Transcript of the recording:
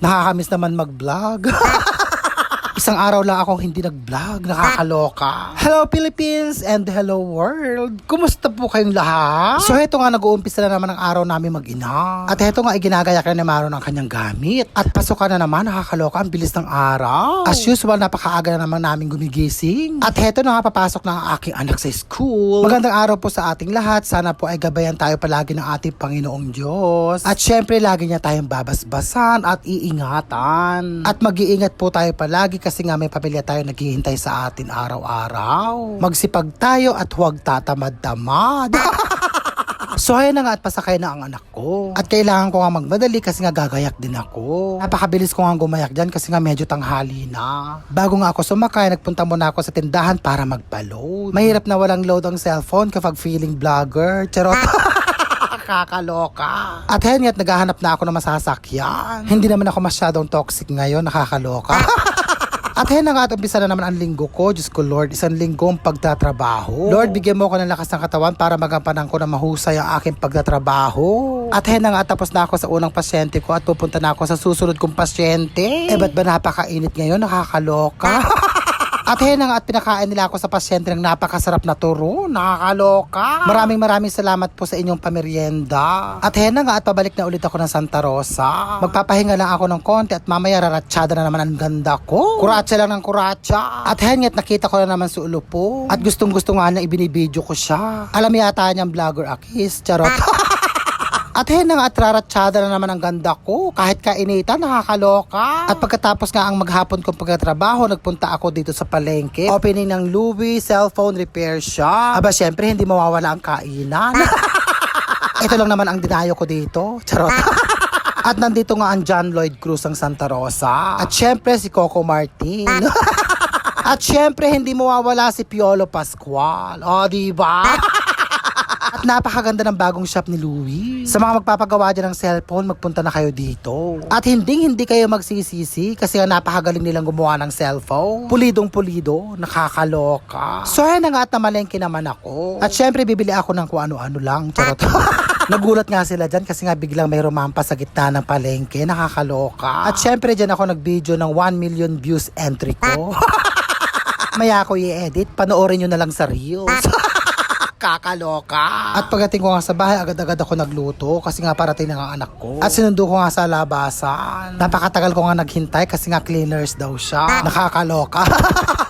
Nakakamiss naman mag-vlog. Isang araw lang akong hindi nag-vlog. Nakakaloka. Hello Philippines and hello world. Kumusta po kayong lahat? So heto nga nag-uumpisa na naman ang araw namin mag-ina. At heto nga iginagayak na ni Maro ng kanyang gamit. At pasukan na naman, nakakaloka ang bilis ng araw. As usual, napakaaga na naman namin gumigising. At heto na nga papasok na ang aking anak sa school. Magandang araw po sa ating lahat. Sana po ay gabayan tayo palagi ng ating Panginoong Diyos. At syempre, lagi niya tayong babasbasan at iingatan. At mag-iingat po tayo palagi kasi nga may pamilya tayo naghihintay sa atin araw-araw. Magsipag tayo at huwag tatamad-tamad. So ayan na nga at pasakay na ang anak ko. At kailangan ko nga magmadali kasi nga gagayak din ako. Napakabilis ko nga gumayak dyan kasi nga medyo tanghali na. Bago nga ako sumakay, nagpunta muna ako sa tindahan para magpa-load. Mahirap na walang load ang cellphone kapag feeling vlogger. Charot. Nakakaloka. At ayan nga't naghahanap na ako ng masasakyan. Hindi naman ako masyadong toxic ngayon, nakakaloka. At na nga at umpisa na naman ang linggo ko. Diyos ko Lord, isang linggong pagtatrabaho. Lord, bigyan mo ko ng lakas ng katawan para magampanan ko na mahusay ang aking pagtatrabaho. At na nga tapos na ako sa unang pasyente ko at pupunta na ako sa susunod kong pasyente. Eh ba't ba napakainit ngayon? Nakakaloka. At na nga at pinakain nila ako sa pasyente ng napakasarap na turo. Nakakaloka. Maraming maraming salamat po sa inyong pamerienda. At na nga at pabalik na ulit ako ng Santa Rosa. Magpapahinga lang ako ng konti at mamaya raratsyada na naman ang ganda ko. Kuratsa lang ng kuratsa. At ayun nga at nakita ko na naman si ulo po. At gustong gusto nga niya ibinibidyo ko siya. Alam yata niyang vlogger akis. Charot. At na nga, at raratsyada na naman ang ganda ko. Kahit kainitan, nakakaloka. At pagkatapos nga ang maghapon kong pagkatrabaho, nagpunta ako dito sa palengke. Opening ng Louis Cellphone Repair Shop. Aba, syempre, hindi mawawala ang kainan. Ito lang naman ang dinayo ko dito. Charot. At nandito nga ang John Lloyd Cruz ng Santa Rosa. At syempre si Coco Martin. At syempre hindi mawawala si Piolo Pascual. O, di ba? At napakaganda ng bagong shop ni Louie. Sa mga magpapagawa dyan ng cellphone, magpunta na kayo dito. At hindi hindi kayo magsisisi kasi napakagaling nilang gumawa ng cellphone. Pulidong pulido, nakakaloka. So ayan na nga at namalengke naman ako. At syempre bibili ako ng kung ano-ano lang. Charot. Nagulat nga sila dyan kasi nga biglang may rumampa sa gitna ng palengke. Nakakaloka. At syempre dyan ako nag-video ng 1 million views entry ko. Maya ako i-edit, panoorin nyo na lang sa Reels. Kakaloka. At pagdating ko nga sa bahay, agad-agad ako nagluto kasi nga parating na ang anak ko. At sinundo ko nga sa labasan. Napakatagal ko nga naghintay kasi nga cleaners daw siya. Nakakaloka.